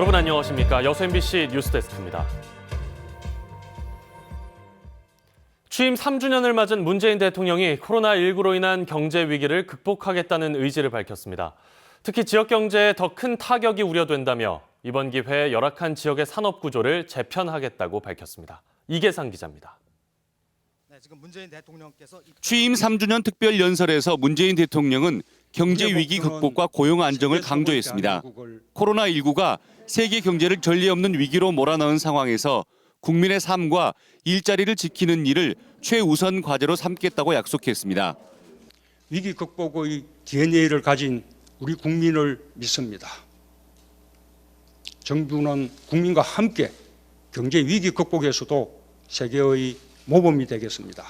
여러분 안녕하십니까? 여수 MBC 뉴스데스크입니다. 취임 3주년을 맞은 문재인 대통령이 코로나19로 인한 경제 위기를 극복하겠다는 의지를 밝혔습니다. 특히 지역 경제에 더 큰 타격이 우려된다며 이번 기회에 열악한 지역의 산업 구조를 재편하겠다고 밝혔습니다. 이계상 기자입니다. 네, 지금 문재인 대통령께서 이- 취임 3주년 특별 연설에서 문재인 대통령은 경제 위기 극복과 고용 안정을 강조했습니다. 코로나19가 세계 경제를 전례 없는 위기로 몰아넣은 상황에서 국민의 삶과 일자리를 지키는 일을 최우선 과제로 삼겠다고 약속했습니다. 위기 극복의 DNA를 가진 우리 국민을 믿습니다. 정부는 국민과 함께 경제 위기 극복에서도 세계의 모범이 되겠습니다.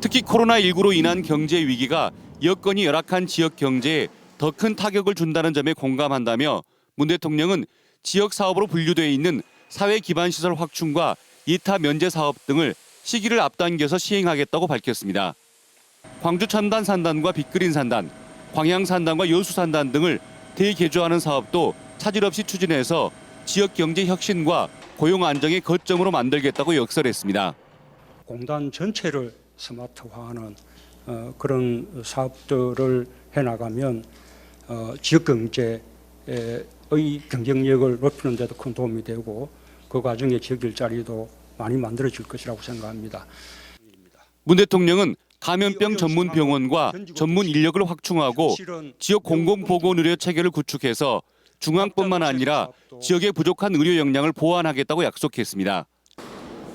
특히 코로나19로 인한 경제 위기가 여건이 열악한 지역 경제에 더 큰 타격을 준다는 점에 공감한다며 문 대통령은 지역 사업으로 분류되어 있는 사회 기반 시설 확충과 이타 면제 사업 등을 시기를 앞당겨서 시행하겠다고 밝혔습니다. 광주 첨단 산단과 빅그린 산단, 광양 산단과 여수 산단 등을 대개조하는 사업도 차질 없이 추진해서 지역 경제 혁신과 고용 안정의 거점으로 만들겠다고 역설했습니다. 공단 전체를 스마트화하는 어, 그런 사업들을 해나가면 어, 지역 경제의 경쟁력을 높이는 데도 큰 도움이 되고 그 과정에 지역 일자리도 많이 만들어질 것이라고 생각합니다. 문 대통령은 감염병 전문 병원과 전문 인력을 확충하고 지역 공공보건 의료 체계를 구축해서 중앙뿐만 아니라 지역의 부족한 의료 역량을 보완하겠다고 약속했습니다.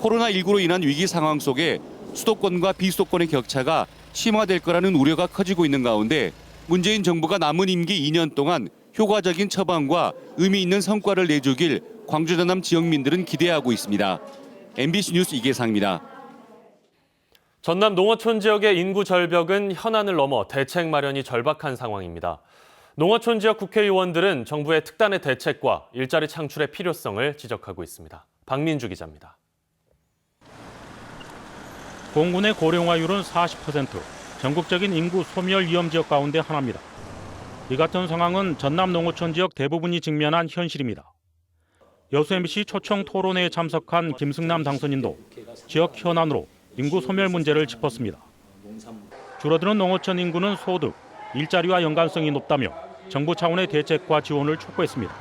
코로나19로 인한 위기 상황 속에 수도권과 비수도권의 격차가 심화될 거라는 우려가 커지고 있는 가운데 문재인 정부가 남은 임기 2년 동안 효과적인 처방과 의미 있는 성과를 내주길 광주 전남 지역민들은 기대하고 있습니다. MBC 뉴스 이계상입니다. 전남 농어촌 지역의 인구 절벽은 현안을 넘어 대책 마련이 절박한 상황입니다. 농어촌 지역 국회의원들은 정부의 특단의 대책과 일자리 창출의 필요성을 지적하고 있습니다. 박민주 기자입니다. 공군의 고령화율은 40%, 전국적인 인구 소멸 위험 지역 가운데 하나입니다. 이 같은 상황은 전남 농어촌 지역 대부분이 직면한 현실입니다. 여수 MBC 초청 토론회에 참석한 김승남 당선인도 지역 현안으로 인구 소멸 문제를 짚었습니다. 줄어드는 농어촌 인구는 소득, 일자리와 연관성이 높다며 정부 차원의 대책과 지원을 촉구했습니다.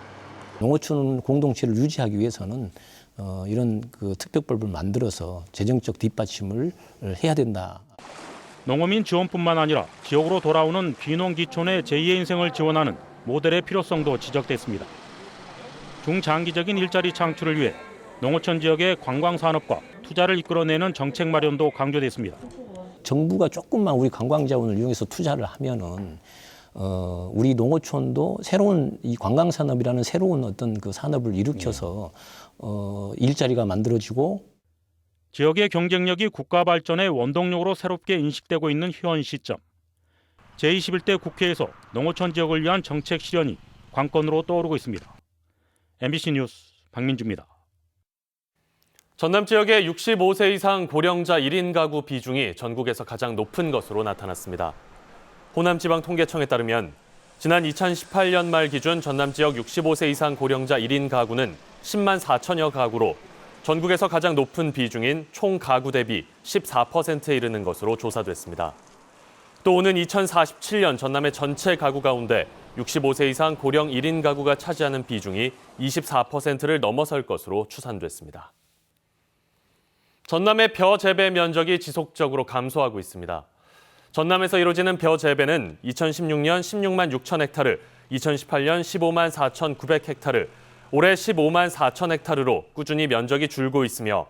농어촌 공동체를 유지하기 위해서는 어, 이런 그 특별법을 만들어서 재정적 뒷받침을 해야 된다. 농어민 지원뿐만 아니라 지역으로 돌아오는 귀농귀촌의 제2의 인생을 지원하는 모델의 필요성도 지적됐습니다. 중장기적인 일자리 창출을 위해 농어촌 지역의 관광 산업과 투자를 이끌어내는 정책 마련도 강조됐습니다. 정부가 조금만 우리 관광 자원을 이용해서 투자를 하면은 어, 우리 농어촌도 새로운 이 관광 산업이라는 새로운 어떤 그 산업을 일으켜서 어, 일자리가 만들어지고 지역의 경쟁력이 국가 발전의 원동력으로 새롭게 인식되고 있는 현 시점. 제21대 국회에서 농어촌 지역을 위한 정책 실현이 관건으로 떠오르고 있습니다. MBC 뉴스 박민주입니다. 전남 지역의 65세 이상 고령자 1인 가구 비중이 전국에서 가장 높은 것으로 나타났습니다. 호남지방통계청에 따르면 지난 2018년 말 기준 전남 지역 65세 이상 고령자 1인 가구는 10만 4천여 가구로 전국에서 가장 높은 비중인 총 가구 대비 14%에 이르는 것으로 조사됐습니다. 또 오는 2047년 전남의 전체 가구 가운데 65세 이상 고령 1인 가구가 차지하는 비중이 24%를 넘어설 것으로 추산됐습니다. 전남의 벼 재배 면적이 지속적으로 감소하고 있습니다. 전남에서 이루어지는 벼 재배는 2016년 16만 6천 헥타르, 2018년 15만 4천 9백 헥타르, 올해 15만 4천 헥타르로 꾸준히 면적이 줄고 있으며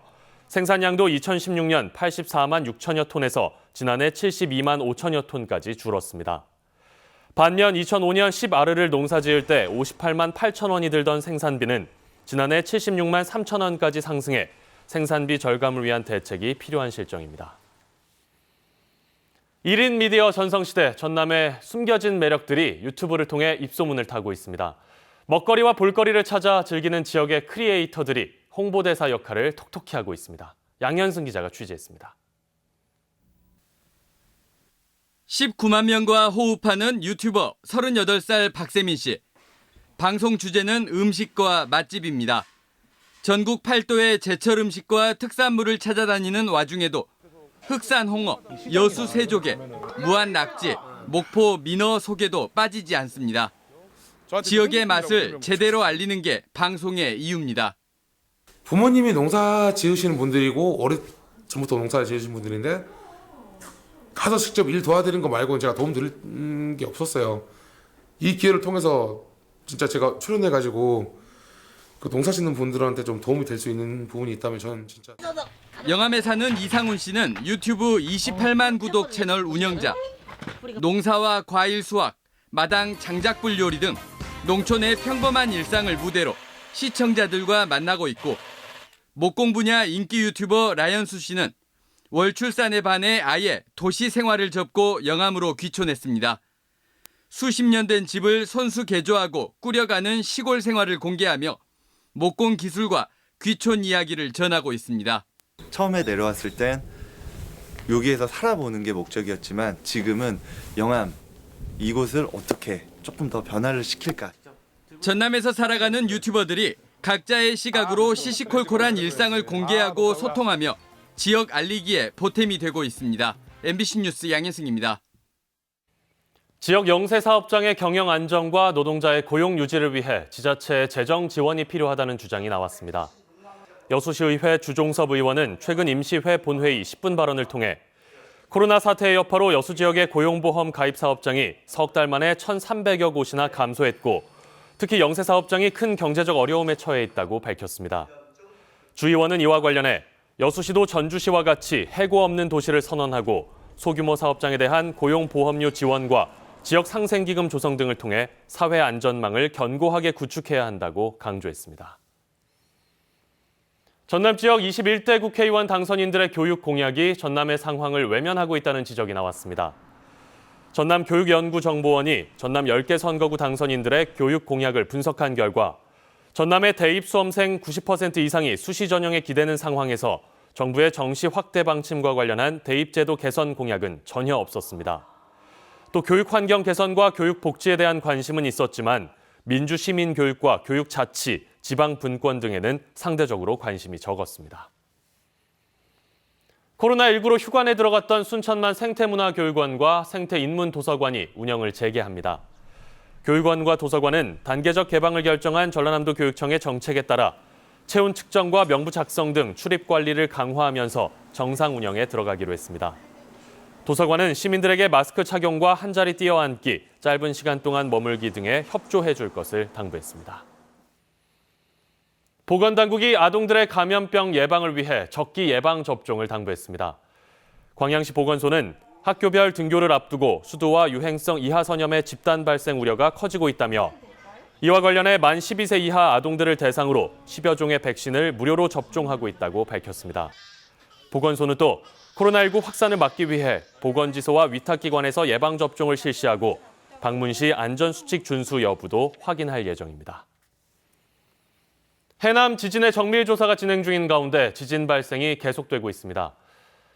생산량도 2016년 84만 6천여 톤에서 지난해 72만 5천여 톤까지 줄었습니다. 반면 2005년 10아르를 농사지을 때 58만 8천 원이 들던 생산비는 지난해 76만 3천 원까지 상승해 생산비 절감을 위한 대책이 필요한 실정입니다. 1인 미디어 전성시대 전남의 숨겨진 매력들이 유튜브를 통해 입소문을 타고 있습니다. 먹거리와 볼거리를 찾아 즐기는 지역의 크리에이터들이 홍보대사 역할을 톡톡히 하고 있습니다. 양현승 기자가 취재했습니다. 19만 명과 호흡하는 유튜버 38살 박세민 씨. 방송 주제는 음식과 맛집입니다. 전국 팔도의 제철 음식과 특산물을 찾아다니는 와중에도 흑산 홍어, 여수 세조개, 무안 낙지, 목포 민어 소개도 빠지지 않습니다. 지역의 맛을 제대로 알리는 게 방송의 이유입니다. 부모님이 농사 지으시는 분들이고 오래 전부터 농사를 지으신 분들인데 가서 직접 일 도와드리는 거 말고는 제가 도움 드릴 음, 게 없었어요. 이 기회를 통해서 진짜 제가 출연해 가지고 그 농사 짓는 분들한테 좀 도움이 될 수 있는 부분이 있다면 저는 진짜 영암에 사는 이상훈 씨는 유튜브 28만 구독 채널 운영자. 농사와 과일 수확, 마당 장작불 요리 등 농촌의 평범한 일상을 무대로 시청자들과 만나고 있고 목공 분야 인기 유튜버 라연수 씨는 월 출산에 반해 아예 도시 생활을 접고 영암으로 귀촌했습니다. 수십 년 된 집을 손수 개조하고 꾸려가는 시골 생활을 공개하며 목공 기술과 귀촌 이야기를 전하고 있습니다. 처음에 내려왔을 땐 여기에서 살아보는 게 목적이었지만 지금은 영암 이곳을 어떻게 조금 더 변화를 시킬까 전남에서 살아가는 유튜버들이 각자의 시각으로 시시콜콜한 일상을 공개하고 소통하며 지역 알리기에 보탬이 되고 있습니다. MBC 뉴스 양혜승입니다. 지역 영세 사업장의 경영 안정과 노동자의 고용 유지를 위해 지자체의 재정 지원이 필요하다는 주장이 나왔습니다. 여수시의회 주종섭 의원은 최근 임시회 본회의 10분 발언을 통해 코로나 사태의 여파로 여수 지역의 고용보험 가입 사업장이 석 달 만에 1,300여 곳이나 감소했고 특히 영세 사업장이 큰 경제적 어려움에 처해 있다고 밝혔습니다. 주 의원은 이와 관련해 여수시도 전주시와 같이 해고 없는 도시를 선언하고 소규모 사업장에 대한 고용보험료 지원과 지역 상생기금 조성 등을 통해 사회 안전망을 견고하게 구축해야 한다고 강조했습니다. 전남 지역 21대 국회의원 당선인들의 교육 공약이 전남의 상황을 외면하고 있다는 지적이 나왔습니다. 전남 교육연구정보원이 전남 10개 선거구 당선인들의 교육 공약을 분석한 결과 전남의 대입 수험생 90% 이상이 수시 전형에 기대는 상황에서 정부의 정시 확대 방침과 관련한 대입 제도 개선 공약은 전혀 없었습니다. 또 교육 환경 개선과 교육 복지에 대한 관심은 있었지만 민주 시민 교육과 교육 자치, 지방 분권 등에는 상대적으로 관심이 적었습니다. 코로나19로 휴관에 들어갔던 순천만 생태문화교육원과 생태인문도서관이 운영을 재개합니다. 교육원과 도서관은 단계적 개방을 결정한 전라남도 교육청의 정책에 따라 체온 측정과 명부 작성 등 출입 관리를 강화하면서 정상 운영에 들어가기로 했습니다. 도서관은 시민들에게 마스크 착용과 한자리 뛰어앉기, 짧은 시간 동안 머물기 등에 협조해 줄 것을 당부했습니다. 보건당국이 아동들의 감염병 예방을 위해 적기 예방 접종을 당부했습니다. 광양시 보건소는 학교별 등교를 앞두고 수도와 유행성 이하 선염의 집단 발생 우려가 커지고 있다며 이와 관련해 만 12세 이하 아동들을 대상으로 10여 종의 백신을 무료로 접종하고 있다고 밝혔습니다. 보건소는 또 코로나19 확산을 막기 위해 보건지소와 위탁기관에서 예방접종을 실시하고 방문 시 안전수칙 준수 여부도 확인할 예정입니다. 해남 지진의 정밀 조사가 진행 중인 가운데 지진 발생이 계속되고 있습니다.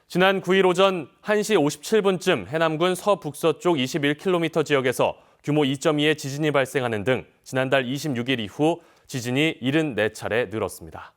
지난 9일 오전 1시 57분쯤 해남군 서북서쪽 21km 지역에서 규모 2.2의 지진이 발생하는 등 지난달 26일 이후 지진이 74차례 늘었습니다.